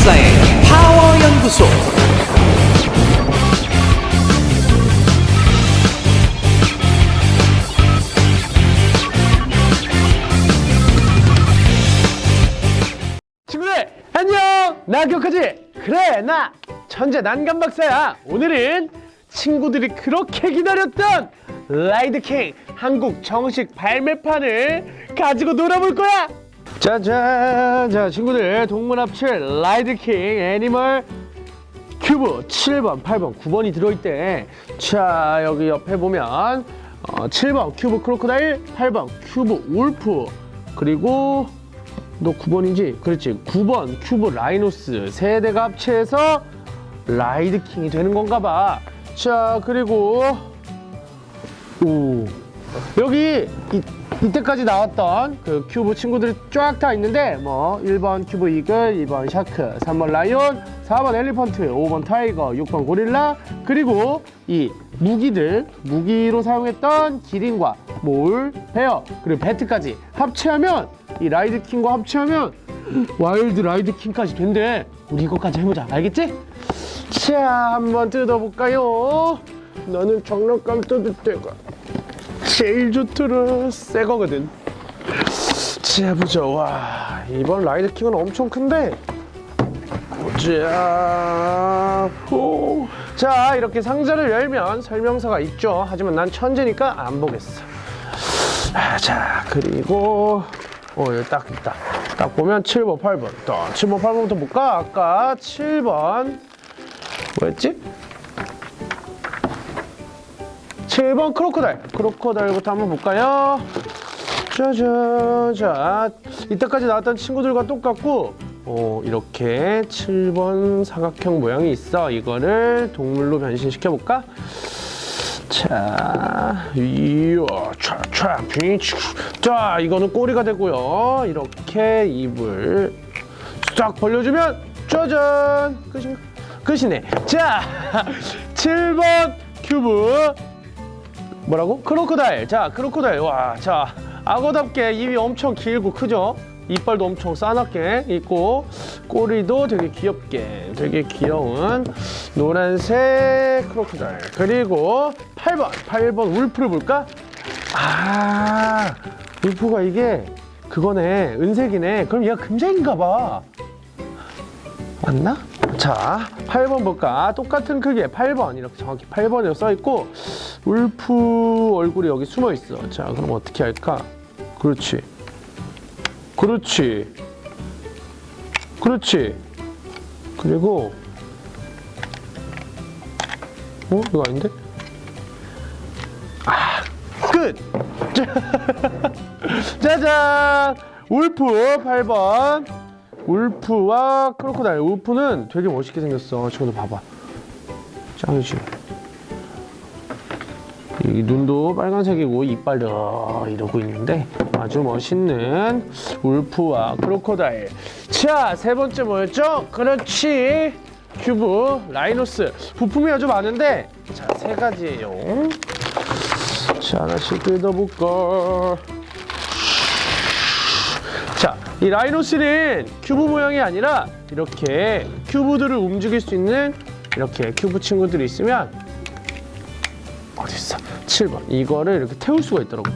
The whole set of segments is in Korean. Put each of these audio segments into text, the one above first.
박사의 파워 연구소. 친구들 안녕 나 기억하지? 그래 나 천재 난감 박사야 오늘은 친구들이 그렇게 기다렸던 라이드 킹 한국 정식 발매판을 가지고 놀아볼 거야 짜잔 자 친구들 동물 합칠 라이드킹 애니멀 큐브 7번, 8번, 9번이 들어있대. 자, 여기 옆에 보면 어, 7번 큐브 크로코다일, 8번 큐브 울프, 그리고 너 9번이지? 그렇지. 9번 큐브 라이노스 세 대가 합체해서 라이드킹이 되는 건가 봐. 자, 그리고 오 여기 이, 이때까지 나왔던 그 큐브 친구들이 쫙 다 있는데 뭐 1번 큐브 이글, 2번 샤크, 3번 라이온, 4번 엘리펀트, 5번 타이거, 6번 고릴라 그리고 이 무기들 무기로 사용했던 기린과 몰, 베어 그리고 배트까지 합체하면 이 라이드킹과 합체하면 와일드 라이드킹까지 된대 우리 이거까지 해보자 알겠지? 자 한번 뜯어볼까요? 나는 장난감 뜯을 때가 제일 좋더라. 새 거거든. 자 보자. 와 이번 라이드킹은 엄청 큰데. 보자. 오. 자 이렇게 상자를 열면 설명서가 있죠. 하지만 난 천재니까 안 보겠어. 아, 자 그리고 어 여기 딱 있다 딱 보면 7번 8번. 또 7번 8번부터 볼까? 아까 7번. 뭐였지? 7번 크로코다일. 크로코다일부터 한번 볼까요? 짜잔. 자, 이때까지 나왔던 친구들과 똑같고, 어, 이렇게 7번 사각형 모양이 있어. 이거를 동물로 변신시켜 볼까? 자, 차, 차, 빙치. 자, 이거는 꼬리가 되고요. 이렇게 입을 쫙 벌려주면, 짜잔! 끝인가? 끝이네. 자, 7번 큐브. 뭐라고? 크로코다일. 자, 크로코다일. 와, 자, 악어답게 입이 엄청 길고 크죠? 이빨도 엄청 싸납게 있고 꼬리도 되게 귀엽게 되게 귀여운 노란색 크로코다일 그리고 8번 8번 울프를 볼까? 아 울프가 이게 그거네 은색이네 그럼 얘가 금색인가 봐 맞나? 자, 8번 볼까? 똑같은 크기에 8번 이렇게 정확히 8번이라고 써 있고 울프 얼굴이 여기 숨어 있어. 자, 그럼 어떻게 할까? 그렇지. 그렇지. 그렇지. 그리고 어? 이거 아닌데? 아, 끝. 짜잔! 울프 8번. 울프와 크로코다일. 울프는 되게 멋있게 생겼어. 친구들 봐봐. 짱이지. 이 눈도 빨간색이고 이빨도 이러고 있는데 아주 멋있는 울프와 크로코다일. 자, 세 번째 뭐였죠? 그렇지. 큐브, 라이노스. 부품이 아주 많은데 자, 세 가지예요. 자, 하나씩 뜯어볼까. 자, 이 라이노스는 큐브 모양이 아니라 이렇게 큐브들을 움직일 수 있는 이렇게 큐브 친구들이 있으면 어디 있어? 7번. 이거를 이렇게 태울 수가 있더라고요.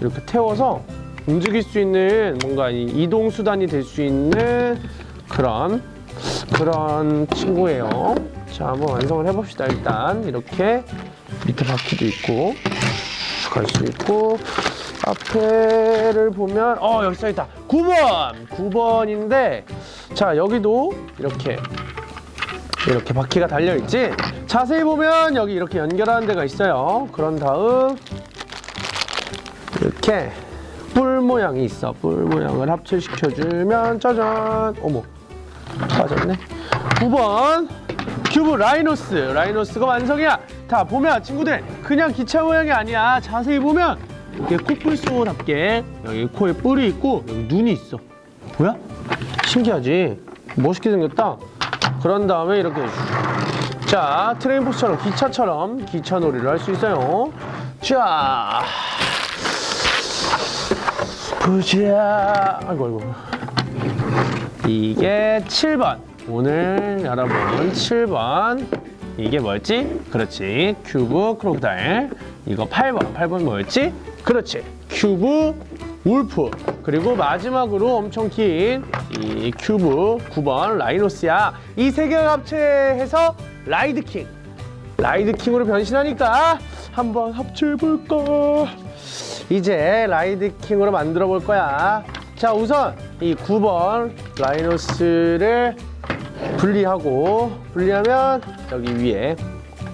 이렇게 태워서 움직일 수 있는 뭔가 이 이동 수단이 될 수 있는 그런 그런 친구예요. 자, 한번 완성을 해봅시다. 일단 이렇게 밑에 바퀴도 있고 갈 수 있고 앞에를 보면 어 여기 써 있다. 9번! 9번인데 자 여기도 이렇게 이렇게 바퀴가 달려 있지? 자세히 보면 여기 이렇게 연결하는 데가 있어요. 그런 다음 이렇게 뿔 모양이 있어. 뿔 모양을 합체시켜 주면 짜잔! 어머 빠졌네. 9번! 큐브 라이노스. 라이노스가 완성이야. 다 보면 친구들 그냥 기차 모양이 아니야. 자세히 보면 이렇게 코뿔소답게 여기 코에 뿔이 있고 여기 눈이 있어. 뭐야? 신기하지? 멋있게 생겼다. 그런 다음에 이렇게 자 트레인 포스처럼 기차처럼 기차 놀이를 할 수 있어요. 자. 보자. 아이고 아이고. 이게 7번. 오늘 여러분 7번. 이게 뭐였지? 그렇지. 큐브 크로크다일. 이거 8번. 8번 뭐였지? 그렇지. 큐브 울프. 그리고 마지막으로 엄청 긴 이 큐브 9번 라이노스야. 이 세 개가 합체해서 라이드킹. 라이드킹으로 변신하니까 한번 합체해볼까? 이제 라이드킹으로 만들어 볼 거야. 자 우선 이 9번 라이노스를 분리하고 분리하면 여기 위에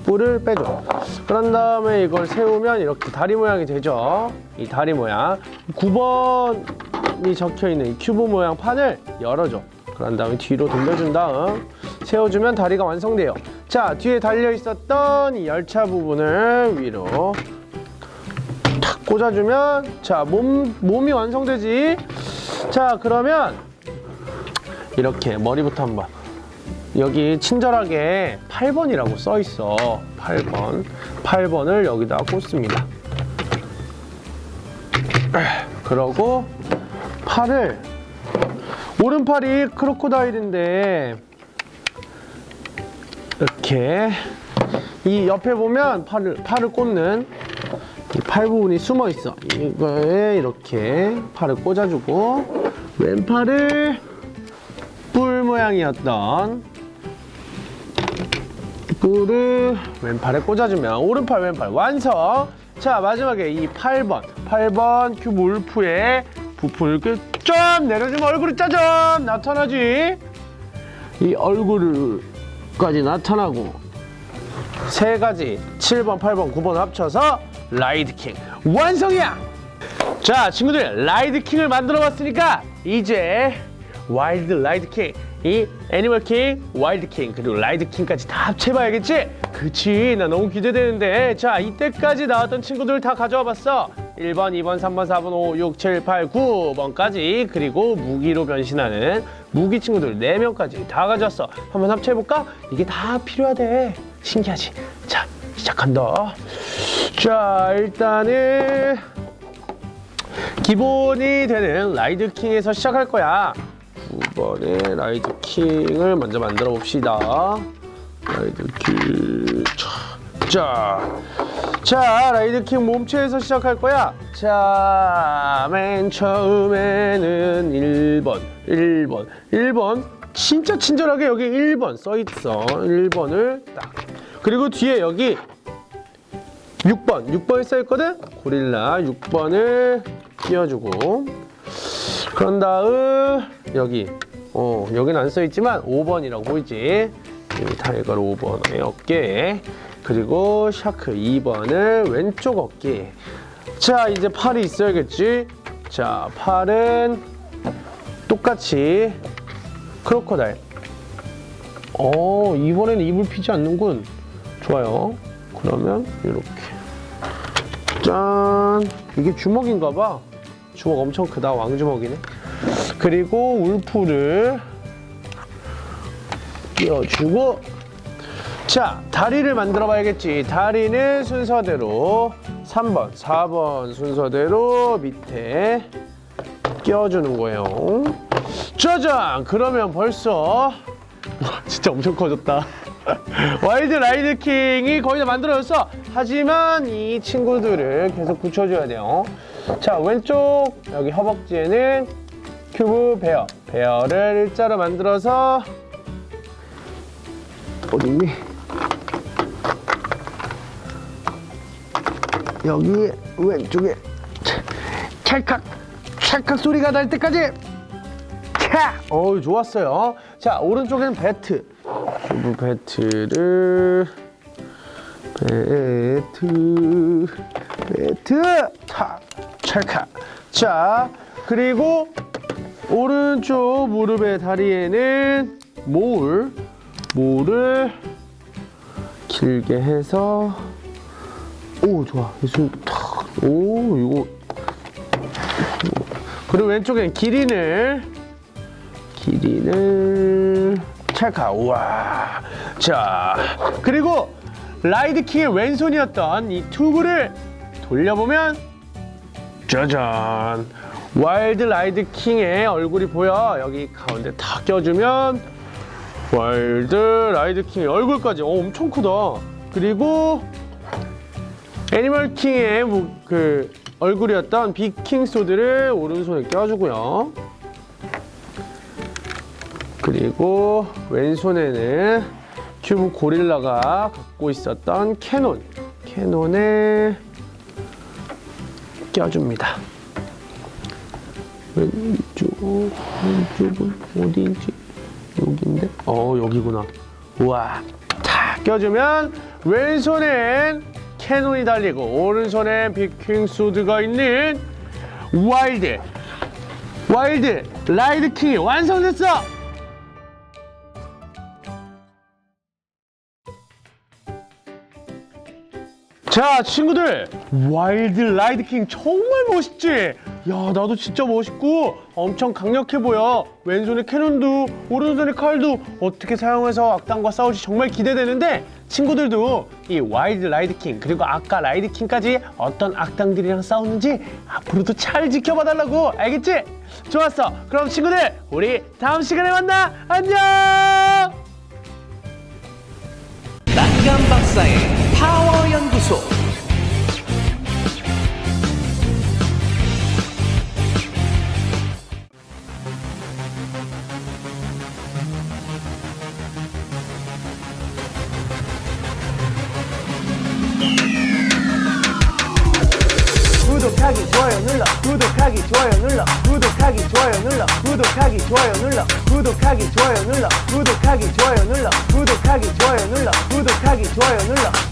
뿔을 빼줘. 그런 다음에 이걸 세우면 이렇게 다리 모양이 되죠. 이 다리 모양. 9번이 적혀있는 이 큐브 모양 판을 열어줘. 그런 다음에 뒤로 돌려준 다음 세워주면 다리가 완성돼요. 자 뒤에 달려 있었던 이 열차 부분을 위로 탁 꽂아주면 자 몸, 몸이 완성되지? 자 그러면 이렇게 머리부터 한번 여기 친절하게 8번이라고 써 있어. 8번. 8번을 여기다 꽂습니다. 그러고 팔을 오른팔이 크로코다일인데 이렇게 이 옆에 보면 팔을 팔을 꽂는 이팔 부분이 숨어 있어. 이거에 이렇게 팔을 꽂아주고 왼팔을 뿔 모양이었던 뿔을 왼팔에 꽂아주면 오른팔 왼팔 완성. 자 마지막에 이 8번 8번 큐브 울프의 이렇게 좀 내려주면 얼굴이 짜잔 나타나지. 이 얼굴까지 나타나고 세 가지 7번, 8번, 9번 합쳐서 라이드킹 완성이야! 자 친구들 라이드킹을 만들어 봤으니까 이제 와일드 라이드킹 이 애니멀킹, 와일드킹 그리고 라이드킹까지 다 합쳐봐야겠지? 그치 나 너무 기대되는데. 자 이때까지 나왔던 친구들 다 가져와 봤어. 1번, 2번, 3번, 4번, 5, 6, 7, 8, 9번까지. 그리고 무기로 변신하는 무기 친구들 4명까지 다 가져왔어. 한번 합쳐볼까? 이게 다 필요하대. 신기하지? 자 시작한다. 자 일단은 기본이 되는 라이드킹에서 시작할 거야 9번의 라이드 킹을 먼저 만들어 봅시다. 라이드 킹. 자, 자 라이드 킹 몸체에서 시작할 거야. 자 맨 처음에는 1번 1번 1번. 진짜 친절하게 여기 1번 써 있어. 1번을 딱. 그리고 뒤에 여기 6번, 6번이 써있거든? 고릴라 6번을 띄워주고 그런 다음 여기 어 여기는 안 써있지만 5번이라고 보이지? 이 타이거 5번의 어깨 그리고 샤크 2번을 왼쪽 어깨 자 이제 팔이 있어야겠지? 자 팔은 똑같이 크로커다일. 어 이번에는 입을 피지 않는군. 좋아요. 그러면 이렇게. 짠. 이게 주먹인가 봐 주먹 엄청 크다 왕주먹이네. 그리고 울프를 끼워주고 자 다리를 만들어 봐야겠지. 다리는 순서대로 3번 4번 순서대로 밑에 끼워주는 거예요. 짜잔! 그러면 벌써 와 진짜 엄청 커졌다. 와일드 라이드 킹이 거의 다 만들어졌어. 하지만 이 친구들을 계속 붙여줘야 돼요 자 왼쪽 여기 허벅지에는 큐브 베어 베어를 일자로 만들어서 어딨니? 여기 왼쪽에 찰칵 찰칵 소리가 날 때까지 차! 어우 좋았어요 자 오른쪽에는 배트 큐브 배트를 배트 배트 탁 찰칵 자 그리고 오른쪽 무릎의 다리에는 모울 모울을 길게 해서 오 좋아. 예술 탁오 이거. 그리고 왼쪽엔 기린을 기린을 찰카. 우와. 자 그리고 라이드킹의 왼손이었던 이 튜브를 돌려보면 짜잔. 와일드 라이드 킹의 얼굴이 보여. 여기 가운데 탁 껴주면 와일드 라이드 킹의 얼굴까지. 어, 엄청 크다. 그리고 애니멀 킹의 뭐, 그 얼굴이었던 비킹 소드를 오른손에 껴주고요. 그리고 왼손에는 큐브 고릴라가 갖고 있었던 캐논. 캐논에 껴줍니다. 왼쪽 왼쪽은 어디인지? 여기인데? 어 여기구나. 우와. 탁 껴주면 왼손엔 캐논이 달리고 오른손엔 비킹 소드가 있는 와일드. 와일드 라이드 킹이 완성됐어 자 친구들. 와일드 라이드 킹 정말 멋있지? 야 나도 진짜 멋있고 엄청 강력해 보여. 왼손에 캐논도 오른손에 칼도 어떻게 사용해서 악당과 싸울지 정말 기대되는데 친구들도 이 와일드 라이드 킹 그리고 아까 라이드 킹까지 어떤 악당들이랑 싸웠는지 앞으로도 잘 지켜봐 달라고. 알겠지? 좋았어. 그럼 친구들 우리 다음 시간에 만나. 안녕! 난감 박사의 파워 연구소. 구독하기 좋아요 눌러. 구독하기 좋아요 눌러. 구독하기 좋아요 눌러. 구독하기 좋아요 눌러. 구독하기 좋아요 눌러. 구독하기 좋아요 눌러. 구독하기 좋아요 눌러. 구독하기 좋아요 눌러